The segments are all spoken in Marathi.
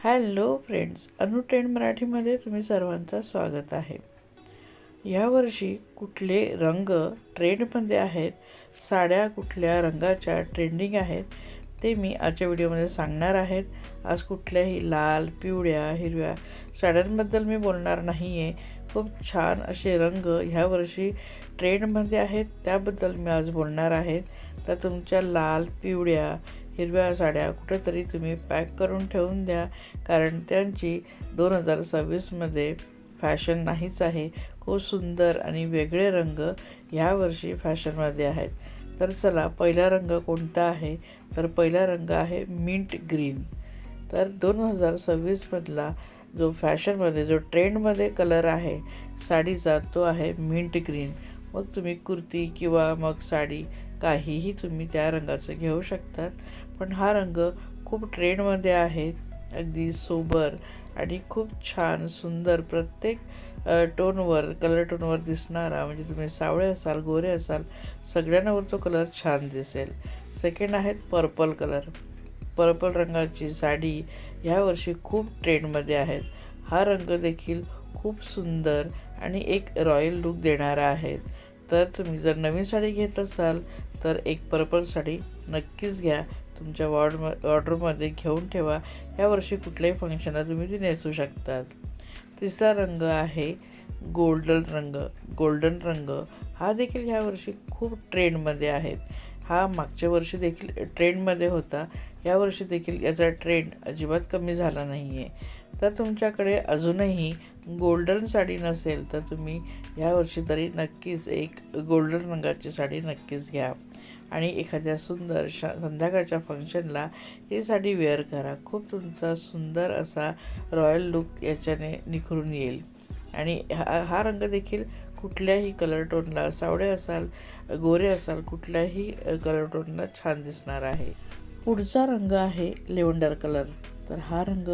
हॅलो फ्रेंड्स अनु ट्रेंड मराठीमध्ये तुम्ही सर्वांचं स्वागत आहे. यावर्षी कुठले रंग ट्रेंडमध्ये आहेत साड्या कुठल्या रंगाच्या ट्रेंडिंग आहेत ते मी आजच्या व्हिडिओमध्ये सांगणार आहेत. आज कुठल्याही लाल पिवळ्या हिरव्या साड्यांबद्दल मी बोलणार नाही आहे खूप छान असे रंग ह्यावर्षी ट्रेंडमध्ये आहेत त्याबद्दल मी आज बोलणार आहेत तर तुमच्या लाल पिवळ्या हिरव्या साड्या कुठेतरी तुम्ही पॅक करून ठेवून द्या कारण त्यांची दोन हजार सव्वीसमध्ये फॅशन नाहीच आहे. खूप सुंदर आणि वेगळे रंग ह्यावर्षी फॅशनमध्ये आहेत. तर चला पहिला रंग कोणता आहे? तर पहिला रंग आहे मिंट ग्रीन तर दोन हजार सव्वीसमधला जो फॅशनमध्ये जो ट्रेंडमध्ये कलर आहे साडीचा तो आहे मिंट ग्रीन मग तुम्ही कुर्ती किंवा मग साडी काहीही तुम्ही त्या रंगाचं घेऊ शकतात. पण हा रंग खूप ट्रेंडमध्ये आहे. अगदी सोबर आणि खूप छान सुंदर प्रत्येक टोनवर कलर टोनवर दिसणारा म्हणजे तुम्ही सावळे असाल गोरे असाल सगळ्यांवर तो कलर छान दिसेल. सेकंड आहेत पर्पल कलर पर्पल रंगाची साडी ह्या वर्षी खूप ट्रेंडमध्ये आहेत. हा रंग देखील खूप सुंदर आणि एक रॉयल लुक देणारा आहे. तर तुम्ही जर नवीन साडी घेत असाल तर एक पर्पल साडी नक्कीच घ्या. तुमच्या वॉर्ड वॉर्डरूममध्ये घेऊन ठेवा. यावर्षी कुठल्याही फंक्शनला तुम्ही ती नेसू शकतात. तिसरा रंग आहे गोल्डन रंग. गोल्डन रंग हा देखील ह्या वर्षी खूप ट्रेंडमध्ये आहेत हा मागच्या वर्षी देखील ट्रेंडमध्ये होता. यावर्षी देखील याचा ट्रेंड अजिबात कमी झाला नाही आहे तर तुमच्याकडे अजूनही गोल्डन साडी नसेल तर तुम्ही यावर्षी तरी नक्कीच एक गोल्डन रंगाची साडी नक्कीच घ्या. आणि एखाद्या सुंदर श संध्याकाळच्या फंक्शनला ही साडी वेअर करा. खूप तुमचा सुंदर असा रॉयल लुक याच्याने निखरून येईल. आणि हा हा रंग देखील कुठल्याही कलर टोनला सावळे असाल गोरे असाल कुठल्याही कलर टोनला छान दिसणार आहे. पुढचा रंग आहे लेवंडर कलर तर हा रंग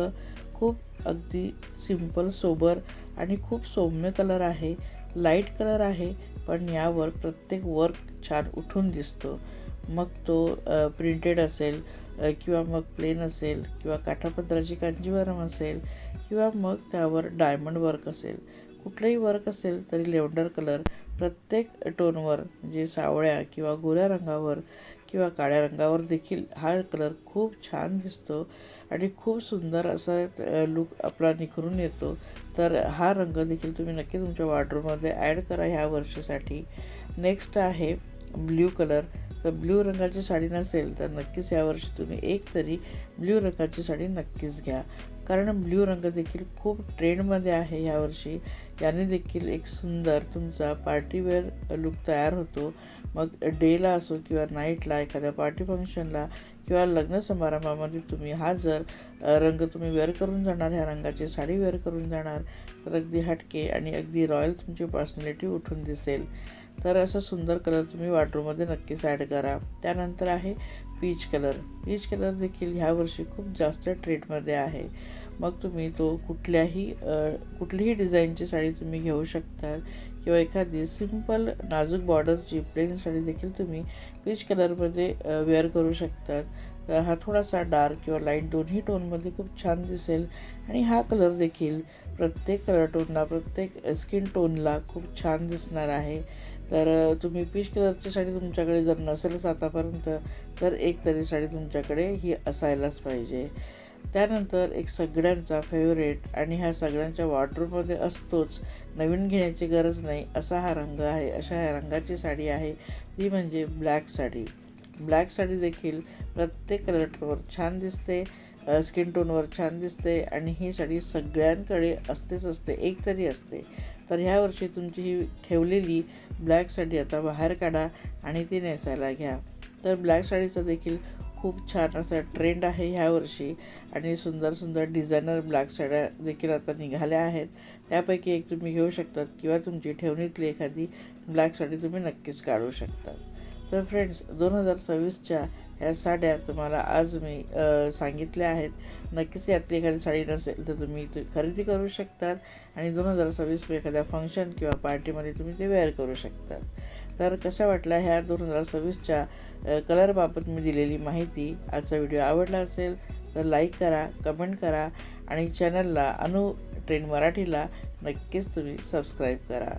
खूप अगदी सिंपल सोबर आणि खूप सौम्य कलर आहे. लाइट कलर आहे. पण यावर प्रत्येक वर्क छान उठून दिसतो. मग तो प्रिंटेड असेल किंवा मग प्लेन असेल किंवा काठापत्राची कांजीवरम असेल किंवा मग त्यावर डायमंड वर्क असेल. कुठलंही वर्क असेल तरी लेवंडर कलर प्रत्येक टोनवर म्हणजे सावळ्या किंवा गोऱ्या रंगावर किंवा काळ्या रंगावर देखील हा कलर खूप छान दिसतो आणि खूप सुंदर असा लुक आपला निखरून येतो. तर हा रंग देखील तुम्ही नक्की तुमच्या वॉर्डरूममध्ये ॲड करा ह्या वर्षीसाठी. नेक्स्ट आहे ब्ल्यू कलर तर ब्ल्यू रंगाची साडी नसेल तर नक्कीच यावर्षी तुम्ही एक तरी ब्ल्यू रंगाची साडी नक्कीच घ्या. कारण ब्ल्यू रंग देखील खूप ट्रेंडमध्ये आहे यावर्षी याने देखील एक सुंदर तुमचा पार्टीवेअर लुक तयार होतो. मग डेला असो किंवा नाईटला एखाद्या पार्टी फंक्शनला किंवा लग्न समारंभामध्ये तुम्ही हा जर रंग तुम्ही वेअर करून जाणार ह्या रंगाची साडी वेअर करून जाणार तर अगदी हटके आणि अगदी रॉयल तुमची पर्सनॅलिटी उठून दिसेल. तर असं सुंदर कलर तुम्ही वॉर्डरूममध्ये नक्कीच ॲड करा. त्यानंतर आहे पीच कलर पीच कलर देखील ह्या वर्षी खूप जास्त ट्रेंडमध्ये आहे. मग तुम्ही तो कुठल्याही कुठलीही डिझाईनची साडी तुम्ही घेऊ शकता किंवा एखादी सिंपल नाजूक बॉर्डरची प्लेन साडी देखील तुम्ही पीच कलरमध्ये वेअर करू शकतात. हा थोडासा डार्क किंवा लाइट दोन्ही टोनमध्ये खूप छान दिसेल. आणि हा कलर देखील प्रत्येक कलर टोनला प्रत्येक स्किन टोनला खूप छान दिसणार आहे. तर तुम्ही पीच कलरची साडी तुमच्याकडे जर नसेलच आतापर्यंत तर एक तरी साडी तुमच्याकडे ही असायलाच पाहिजे. त्यानंतर एक सगळ्यांचा फेवरेट आणि ह्या सगळ्यांच्या वॉर्डरूममध्ये असतोच. नवीन घेण्याची गरज नाही असा हा रंग आहे अशा ह्या रंगाची साडी आहे. ती म्हणजे ब्लॅक साडी. ब्लॅक साडी देखील प्रत्येक कलरवर छान दिसते स्किन टोनवर छान दिसते आणि ही साडी सगळ्यांकडे असतेच असते एक तरी असते. तर ह्या वर्षी तुमची ही ठेवलेली ब्लॅक साडी आता बाहेर काढा आणि ती नेसायला घ्या. तर ब्लॅक साडीचं देखील खूप छान असा ट्रेंड आहे ह्यावर्षी आणि सुंदर सुंदर डिझायनर ब्लॅक साड्या देखील आता निघाल्या आहेत. त्यापैकी एक तुम्ही घेऊ शकतात किंवा तुमची ठेवणीतली एखादी ब्लॅक साडी तुम्ही नक्कीच काढू शकतात. तर फ्रेंड्स दोन हजार सव्वीसच्या ह्या साड्या तुम्हाला आज मी सांगितल्या आहेत. नक्कीच यातली एखादी साडी नसेल तर तुम्ही खरेदी करू शकतात. आणि दोन हजार सव्वीस एखाद्या फंक्शन किंवा पार्टीमध्ये तुम्ही ते वेअर करू शकतात. तर कशा वाटल्या ह्या दोन हजार सव्वीसच्या कलरबाबत मी दिलेली माहिती आजचा व्हिडिओ आवडला असेल तर लाईक करा कमेंट करा आणि चॅनलला अनु ट्रेंड मराठीला नक्कीच तुम्ही सबस्क्राईब करा.